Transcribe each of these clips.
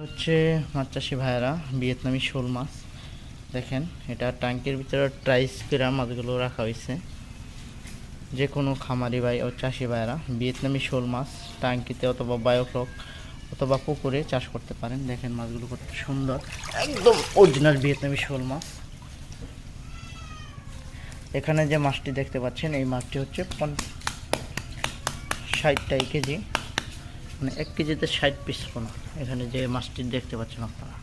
হচ্ছে মাছ চাষি ভাইয়েরা, ভিয়েতনামি শোল মাছ। দেখেন, এটা ট্যাঙ্কের ভিতরে ট্রাইস করে মাছগুলো রাখা হয়েছে যে কোনো খামারি ভাই ও চাষি ভাইয়েরা, ভিয়েতনামি শোল মাছ ট্যাঙ্কিতে অথবা বায়োফ্লক অথবা পুকুরে চাষ করতে পারেন। দেখেন মাছগুলো কত সুন্দর। একদম অরিজিনাল ভিয়েতনামি শোল মাছ। এখানে যে মাছটি দেখতে পাচ্ছেন, এই মাছটি হচ্ছে ষাট টাই কেজি। মানে এক কেজিতে ষাট পিস পোনা এখানে যে মাছটি দেখতে পাচ্ছেন আপনারা।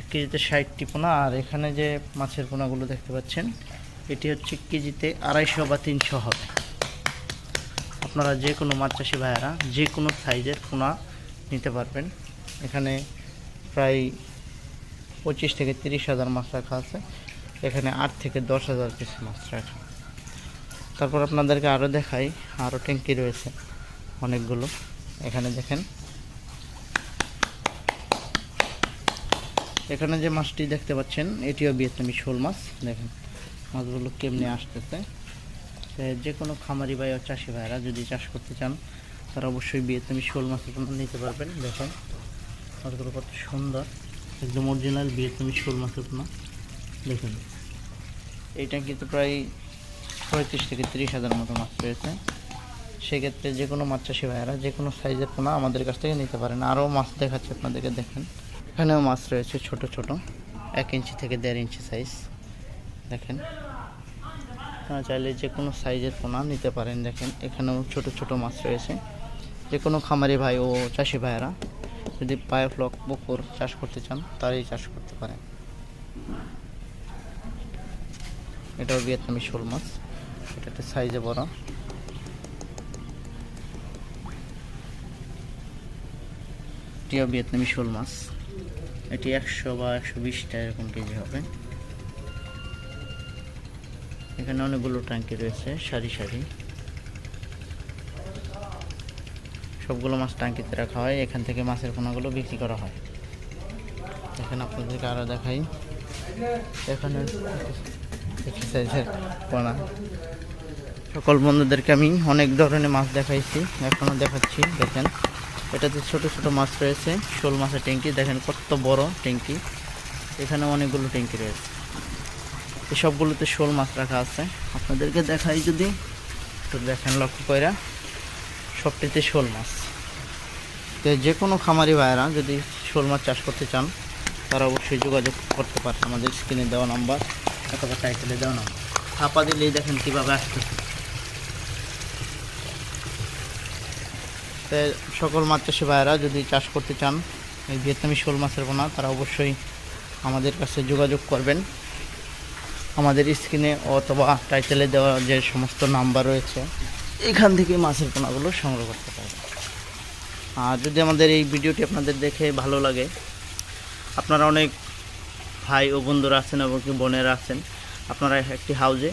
এক কেজিতে ষাটটি পোনা, আর এখানে যে মাছের পোনাগুলো দেখতে পাচ্ছেন, এটি হচ্ছে কেজিতে আড়াইশো বা তিনশো হবে। আপনারা যে কোনো মাছ চাষি ভাইয়েরা যে কোনো সাইজের পোনা নিতে পারবেন। এখানে প্রায় পঁচিশ থেকে তিরিশ হাজার মাছ রাখা আছে। এখানে আট থেকে দশ হাজার পিস মাছ রাখা। তারপর আপনাদেরকে আরও দেখাই, আরও ট্যাঙ্কি রয়েছে। অনেকগুলো। এখানে দেখেন। এখানে যে মাছটি দেখতে পাচ্ছেন, এটিও ভিয়েতনামি শোল মাছ। দেখেন, মাছগুলো কেমনে আসতেছে। যে কোনো খামারি ভাই ও চাষি ভাইরা যদি চাষ করতে চান, তারা অবশ্যই ভিয়েতনামি শোল মাছ নিতে পারবেন। দেখেন, মাছগুলো কত সুন্দর। একদম অরিজিনাল ভিয়েতনামি শোল মাছের পোনা দেখুন এইটা কিন্তু প্রায় পঁয়ত্রিশ থেকে তিরিশ হাজার মতো মাছ রয়েছে। সেক্ষেত্রে যে কোনো মাছ চাষি ভাইয়েরা যে কোনো সাইজের পোনা আমাদের কাছ থেকে নিতে পারেন। আরও মাছ দেখাচ্ছে আপনাদেরকে, দেখেন। এখানেও মাছ রয়েছে ছোট ছোট। এক ইঞ্চি থেকে দেড় ইঞ্চি সাইজ দেখেন। আপনারা চাইলে যে কোনো সাইজের পোনা নিতে পারেন। দেখেন, এখানেও ছোট ছোট মাছ রয়েছে। যে কোনো খামারি ভাই ও চাষি ভাইয়েরা যদি বায়োফ্লক পুকুর চাষ করতে চান, তারাই চাষ করতে পারেন। এটাও ভিয়েতনামি শোল মাছ। এটা একটা সাইজে বড়। এটিও ভিয়েতনামি শোল মাছ। এটি একশো বা একশো বিশটা এরকম কেজি হবে। এখানে অনেকগুলো ট্যাঙ্কি রয়েছে, সারি সারি। সবগুলো মাছ ট্যাঙ্কিতে রাখা হয়। এখান থেকে মাছের পোনাগুলো বিক্রি করা হয়। এখানে আপনাদেরকে আরও দেখাই। এখানে একই সাইজের পোনা। সকল বন্ধুদেরকে আমি অনেক ধরনের মাছ দেখাইছি এখনও দেখাচ্ছি, দেখেন। এটাতে ছোট ছোট মাছ রয়েছে, শোল মাছের ট্যাঙ্কি দেখেন কত বড় ট্যাঙ্কি এখানে অনেকগুলো ট্যাঙ্কি রয়েছে। এই সবগুলোতে শোল মাছ রাখা আছে। আপনাদেরকে দেখাই যদি তো দেখেন লক্ষ্য কইরা। সবটিতে শোল মাছ। তো যে কোনো খামারি ভাইয়েরা যদি শোল মাছ চাষ করতে চান, তারা অবশ্যই যোগাযোগ করতে পারে আমাদের স্ক্রিনে দেওয়া নাম্বার, অথবা টাইটেলে দেওয়া নাম্বার। ছাপা দিলেই দেখেন কীভাবে আসতেছে। তো সকল মাছ চাষি ভাইয়েরা যদি চাষ করতে চান এই ভিয়েতনামি শোল মাছের পোনা তারা অবশ্যই আমাদের কাছে যোগাযোগ করবেন। আমাদের স্ক্রিনে অথবা টাইটেলে দেওয়া যে সমস্ত নাম্বার রয়েছে, এখান থেকে মাছের পোনাগুলো সংগ্রহ করতে পারবেন। আর যদি আমাদের এই ভিডিওটি আপনাদের দেখে ভালো লাগে, আপনারা অনেক ভাই ও বন্ধুরা আছেন এবং কি বোনেরা আছেন, আপনারা একটি হাউজে,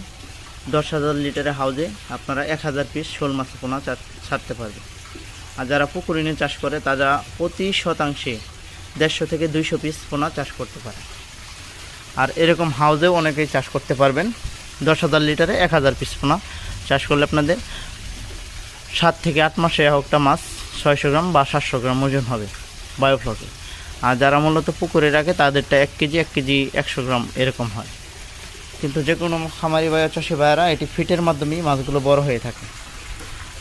দশ হাজার লিটারের হাউজে আপনারা এক হাজার পিস শোল মাছের পোনা ছাড়তে পারবে আর যারা পুকুরে নিয়ে চাষ করে, তারা প্রতি শতাংশে দেড়শো থেকে দুইশো পিস পোনা চাষ করতে পারে। আর এরকম হাউজেও অনেকেই চাষ করতে পারবেন। দশ হাজার লিটারে এক হাজার পিস পোনা চাষ করলে আপনাদের সাত থেকে আট মাসে একটা মাছ ছয়শো গ্রাম বা সাতশো গ্রাম ওজন হবে বায়োফ্লকে। আর যারা মূলত পুকুরে রাখে, তাদেরটা এক কেজি এক কেজি একশো গ্রাম এরকম হয়। কিন্তু যে কোনো খামারি বা চাষি ভাইয়েরা এটি ফিটের মাধ্যমেই মাছগুলো বড় হয়ে থাকে।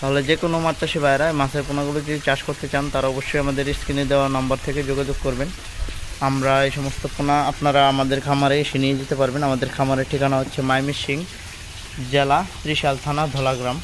তাহলে যে কোনো মাছ চাষি ভাইরা মাছের পোনাগুলো যদি চাষ করতে চান, তারা অবশ্যই আমাদের স্ক্রিনে দেওয়া নাম্বার থেকে যোগাযোগ করবেন। আমরা এই সমস্ত পোনা আপনারা আমাদের খামারে এসে নিয়ে যেতে পারবেন। আমাদের খামারের ঠিকানা হচ্ছে মাইমিসিং জেলা ত্রিশাল থানা ধলাগ্রাম।